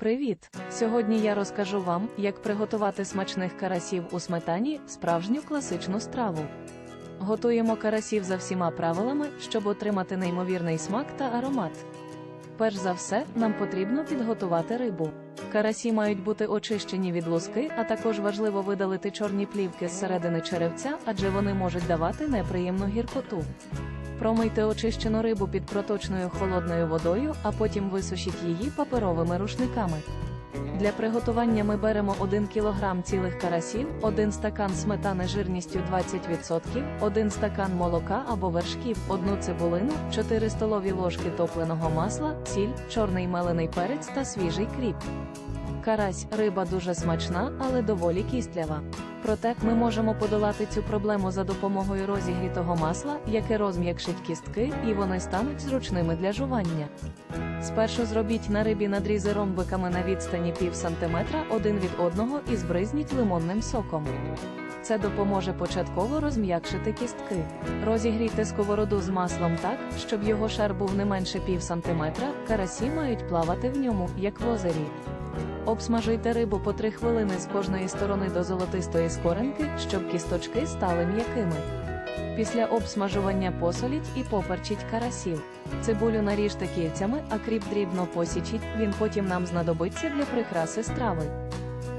Привіт! Сьогодні я розкажу вам, як приготувати смачних карасів у сметані, справжню класичну страву. Готуємо карасів за всіма правилами, щоб отримати неймовірний смак та аромат. Перш за все, нам потрібно підготувати рибу. Карасі мають бути очищені від луски, а також важливо видалити чорні плівки з середини черевця, адже вони можуть давати неприємну гіркоту. Промийте очищену рибу під проточною холодною водою, а потім висушіть її паперовими рушниками. Для приготування ми беремо 1 кг цілих карасів, 1 стакан сметани жирністю 20%, 1 стакан молока або вершків, 1 цибулину, 4 столові ложки топленого масла, сіль, чорний мелений перець та свіжий кріп. Карась риба дуже смачна, але доволі кістлява. Проте ми можемо подолати цю проблему за допомогою розігрітого масла, яке розм'якшить кістки, і вони стануть зручними для жування. Спершу зробіть на рибі надрізи ромбиками на відстані пів сантиметра один від одного і збризніть лимонним соком. Це допоможе початково розм'якшити кістки. Розігрійте сковороду з маслом так, щоб його шар був не менше пів сантиметра, карасі мають плавати в ньому, як в озері. Обсмажуйте рибу по 3 хвилини з кожної сторони до золотистої скоринки, щоб кісточки стали м'якими. Після обсмажування посоліть і поперчіть карасів. Цибулю наріжте кільцями, а кріп дрібно посічіть, він потім нам знадобиться для прикраси страви.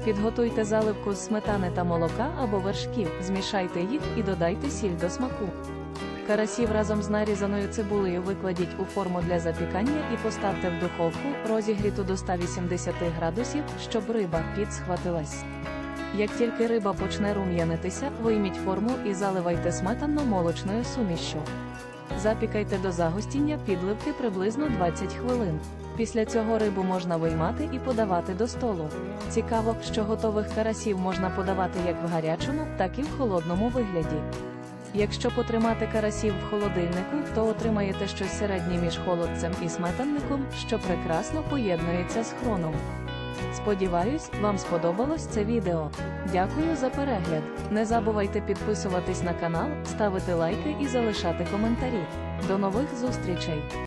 Підготуйте заливку з сметани та молока або вершків, змішайте їх і додайте сіль до смаку. Карасів разом з нарізаною цибулею викладіть у форму для запікання і поставте в духовку, розігріту до 180 градусів, щоб риба підсхватилась. Як тільки риба почне рум'янитися, вийміть форму і заливайте сметанно-молочною сумішшю. Запікайте до загустіння підливки приблизно 20 хвилин. Після цього рибу можна виймати і подавати до столу. Цікаво, що готових карасів можна подавати як в гарячому, так і в холодному вигляді. Якщо потримати карасів в холодильнику, то отримаєте щось середнє між холодцем і сметанником, що прекрасно поєднується з хроном. Сподіваюсь, вам сподобалось це відео. Дякую за перегляд. Не забувайте підписуватись на канал, ставити лайки і залишати коментарі. До нових зустрічей!